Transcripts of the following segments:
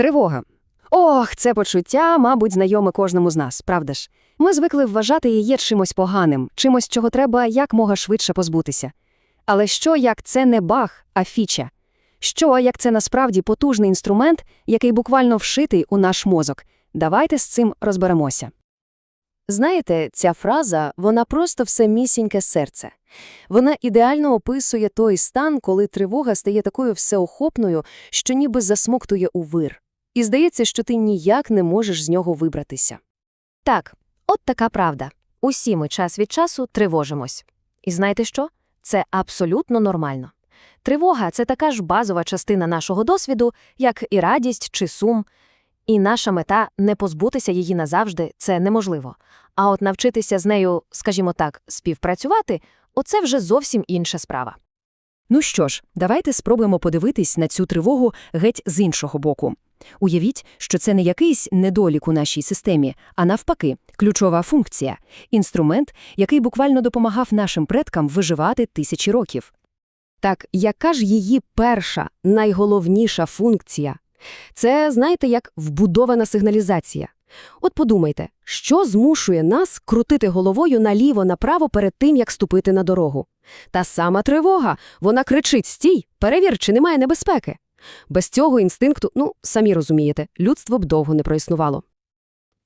Тривога. Ох, це почуття, мабуть, знайоме кожному з нас, правда ж? Ми звикли вважати її чимось поганим, чимось, чого треба якмога швидше позбутися. Але що, як це не баг, а фіча? Що, як це насправді потужний інструмент, який буквально вшитий у наш мозок? Давайте з цим розберемося. Знаєте, ця фраза, вона просто все місіньке серце. Вона ідеально описує той стан, коли тривога стає такою всеохопною, що ніби засмоктує у вир. І здається, що ти ніяк не можеш з нього вибратися. Так, от така правда. Усі ми час від часу тривожимось. І знаєте що? Це абсолютно нормально. Тривога це така ж базова частина нашого досвіду, як і радість чи сум. І наша мета не позбутися її назавжди це неможливо. А от навчитися з нею, скажімо так, співпрацювати оце вже зовсім інша справа. Ну що ж, давайте спробуємо подивитись на цю тривогу геть з іншого боку. Уявіть, що це не якийсь недолік у нашій системі, а навпаки, ключова функція – інструмент, який буквально допомагав нашим предкам виживати тисячі років. Так, яка ж її перша, найголовніша функція? Це, знаєте, як вбудована сигналізація. От подумайте, що змушує нас крутити головою наліво-направо перед тим, як ступити на дорогу? Та сама тривога, вона кричить «Стій! Перевір, чи немає небезпеки!» Без цього інстинкту, ну, самі розумієте, людство б довго не проіснувало.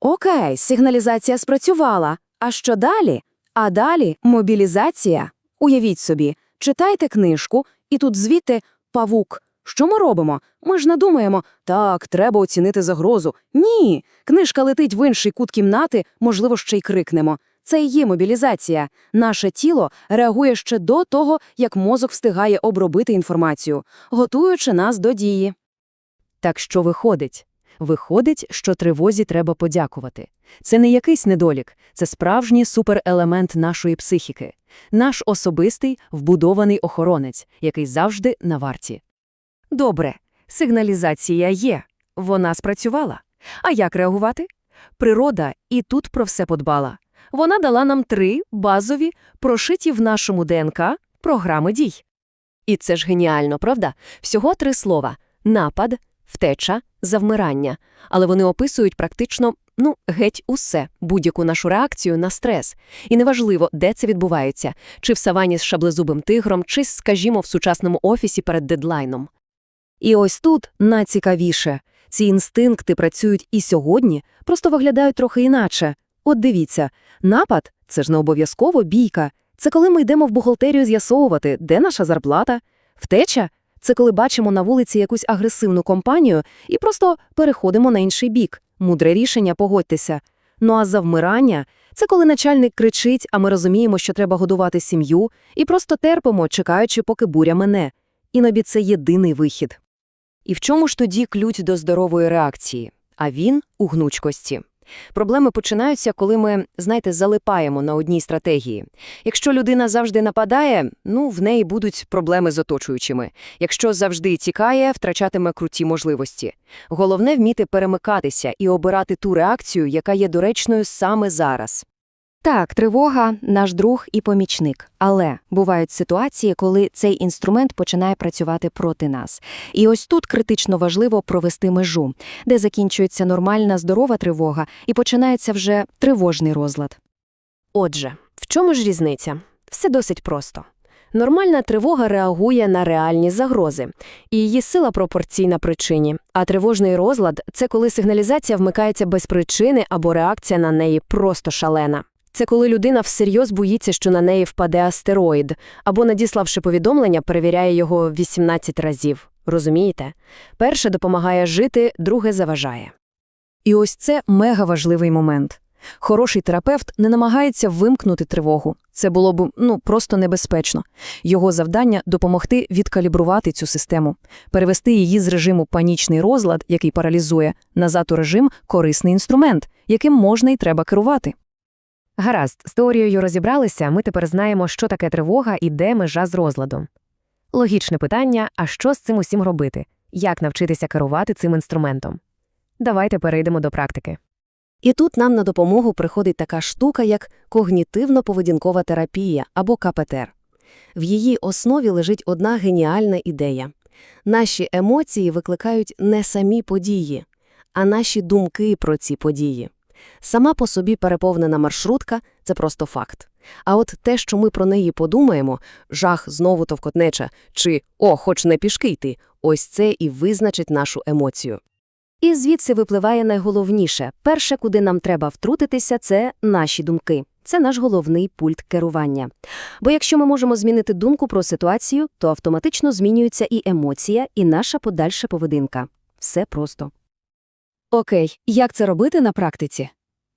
Окей, сигналізація спрацювала. А що далі? А далі мобілізація. Уявіть собі, читайте книжку, і тут звідти павук. Що ми робимо? Ми ж не думаємо, так, треба оцінити загрозу. Ні, книжка летить в інший кут кімнати, можливо, ще й крикнемо. Це і є мобілізація. Наше тіло реагує ще до того, як мозок встигає обробити інформацію, готуючи нас до дії. Так що виходить? Виходить, що тривозі треба подякувати. Це не якийсь недолік, це справжній суперелемент нашої психіки, наш особистий вбудований охоронець, який завжди на варті. Добре, сигналізація є. Вона спрацювала. А як реагувати? Природа і тут про все подбала. Вона дала нам три базові, прошиті в нашому ДНК програми дій. І це ж геніально, правда? Всього три слова – напад, втеча, завмирання. Але вони описують практично, ну, геть усе, будь-яку нашу реакцію на стрес. І неважливо, де це відбувається – чи в савані з шаблезубим тигром, чи, скажімо, в сучасному офісі перед дедлайном. І ось тут найцікавіше. Ці інстинкти працюють і сьогодні, просто виглядають трохи іначе. От дивіться, напад – це ж не обов'язково бійка. Це коли ми йдемо в бухгалтерію з'ясовувати, де наша зарплата. Втеча – це коли бачимо на вулиці якусь агресивну компанію і просто переходимо на інший бік. Мудре рішення, погодьтеся. Ну а завмирання – це коли начальник кричить, а ми розуміємо, що треба годувати сім'ю, і просто терпимо, чекаючи, поки буря мене. Іноді це єдиний вихід. І в чому ж тоді ключ до здорової реакції? А він – у гнучкості. Проблеми починаються, коли ми, знаєте, залипаємо на одній стратегії. Якщо людина завжди нападає, ну, в неї будуть проблеми з оточуючими. Якщо завжди тікає, втрачатиме круті можливості. Головне – вміти перемикатися і обирати ту реакцію, яка є доречною саме зараз. Так, тривога – наш друг і помічник. Але бувають ситуації, коли цей інструмент починає працювати проти нас. І ось тут критично важливо провести межу, де закінчується нормальна здорова тривога і починається вже тривожний розлад. Отже, в чому ж різниця? Все досить просто. Нормальна тривога реагує на реальні загрози, і її сила пропорційна причині. А тривожний розлад – це коли сигналізація вмикається без причини або реакція на неї просто шалена. Це коли людина всерйоз боїться, що на неї впаде астероїд, або, надіславши повідомлення, перевіряє його 18 разів. Розумієте? Перше допомагає жити, друге заважає. І ось це мегаважливий момент. Хороший терапевт не намагається вимкнути тривогу. Це було б ну просто небезпечно. Його завдання допомогти відкалібрувати цю систему, перевести її з режиму панічний розлад, який паралізує, назад у режим корисний інструмент, яким можна і треба керувати. Гаразд, з теорією розібралися, ми тепер знаємо, що таке тривога і де межа з розладом. Логічне питання, а що з цим усім робити? Як навчитися керувати цим інструментом? Давайте перейдемо до практики. І тут нам на допомогу приходить така штука, як когнітивно-поведінкова терапія або КПТР. В її основі лежить одна геніальна ідея. Наші емоції викликають не самі події, а наші думки про ці події. Сама по собі переповнена маршрутка – це просто факт. А от те, що ми про неї подумаємо – жах знову товкотнеча, чи «о, хоч не пішки йти» – ось це і визначить нашу емоцію. І звідси випливає найголовніше. Перше, куди нам треба втрутитися, це наші думки. Це наш головний пульт керування. Бо якщо ми можемо змінити думку про ситуацію, то автоматично змінюється і емоція, і наша подальша поведінка. Все просто. Окей, як це робити на практиці?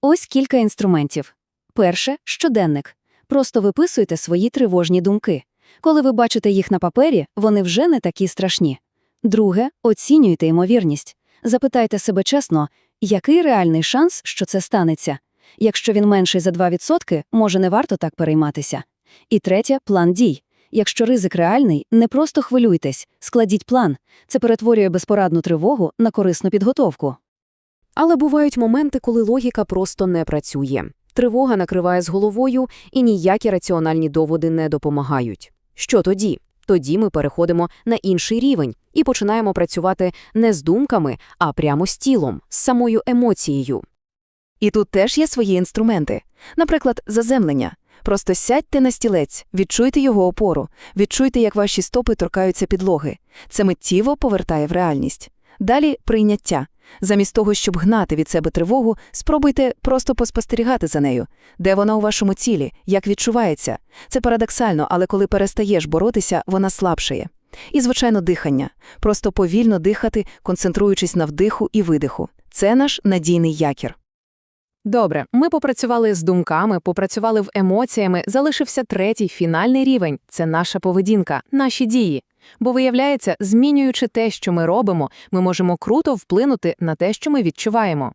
Ось кілька інструментів. Перше – щоденник. Просто виписуйте свої тривожні думки. Коли ви бачите їх на папері, вони вже не такі страшні. Друге – оцінюйте ймовірність. Запитайте себе чесно, який реальний шанс, що це станеться? Якщо він менший за 2%, може не варто так перейматися. І третє – план дій. Якщо ризик реальний, не просто хвилюйтесь, складіть план. Це перетворює безпорадну тривогу на корисну підготовку. Але бувають моменти, коли логіка просто не працює. Тривога накриває з головою, і ніякі раціональні доводи не допомагають. Що тоді? Тоді ми переходимо на інший рівень і починаємо працювати не з думками, а прямо з тілом, з самою емоцією. І тут теж є свої інструменти. Наприклад, заземлення. Просто сядьте на стілець, відчуйте його опору, відчуйте, як ваші стопи торкаються підлоги. Це миттєво повертає в реальність. Далі прийняття. Замість того, щоб гнати від себе тривогу, спробуйте просто поспостерігати за нею. Де вона у вашому цілі, як відчувається. Це парадоксально, але коли перестаєш боротися, вона слабшає. І, звичайно, дихання. Просто повільно дихати, концентруючись на вдиху і видиху. Це наш надійний якір. Добре, ми попрацювали з думками, попрацювали в емоціями, залишився третій фінальний рівень це наша поведінка, наші дії. Бо виявляється, змінюючи те, що ми робимо, ми можемо круто вплинути на те, що ми відчуваємо.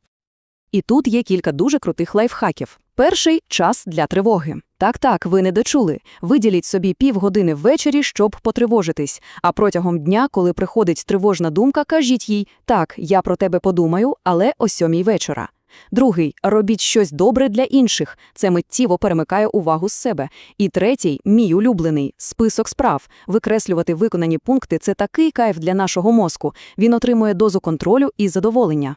І тут є кілька дуже крутих лайфхаків. Перший час для тривоги. Так, так, ви не дочули. Виділіть собі півгодини ввечері, щоб потривожитись. А протягом дня, коли приходить тривожна думка, кажіть їй: так, я про тебе подумаю, але о сьомій вечора. Другий робіть щось добре для інших. Це миттєво перемикає увагу з себе. І третій, мій улюблений список справ. Викреслювати виконані пункти це такий кайф для нашого мозку. Він отримує дозу контролю і задоволення.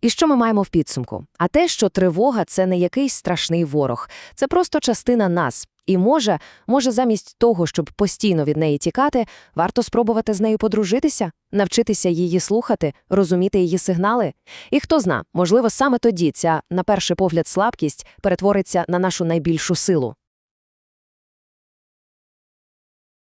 І що ми маємо в підсумку? А те, що тривога – це не якийсь страшний ворог. Це просто частина нас. І може, може замість того, щоб постійно від неї тікати, варто спробувати з нею подружитися, навчитися її слухати, розуміти її сигнали. І хто зна, можливо, саме тоді ця, на перший погляд, слабкість перетвориться на нашу найбільшу силу.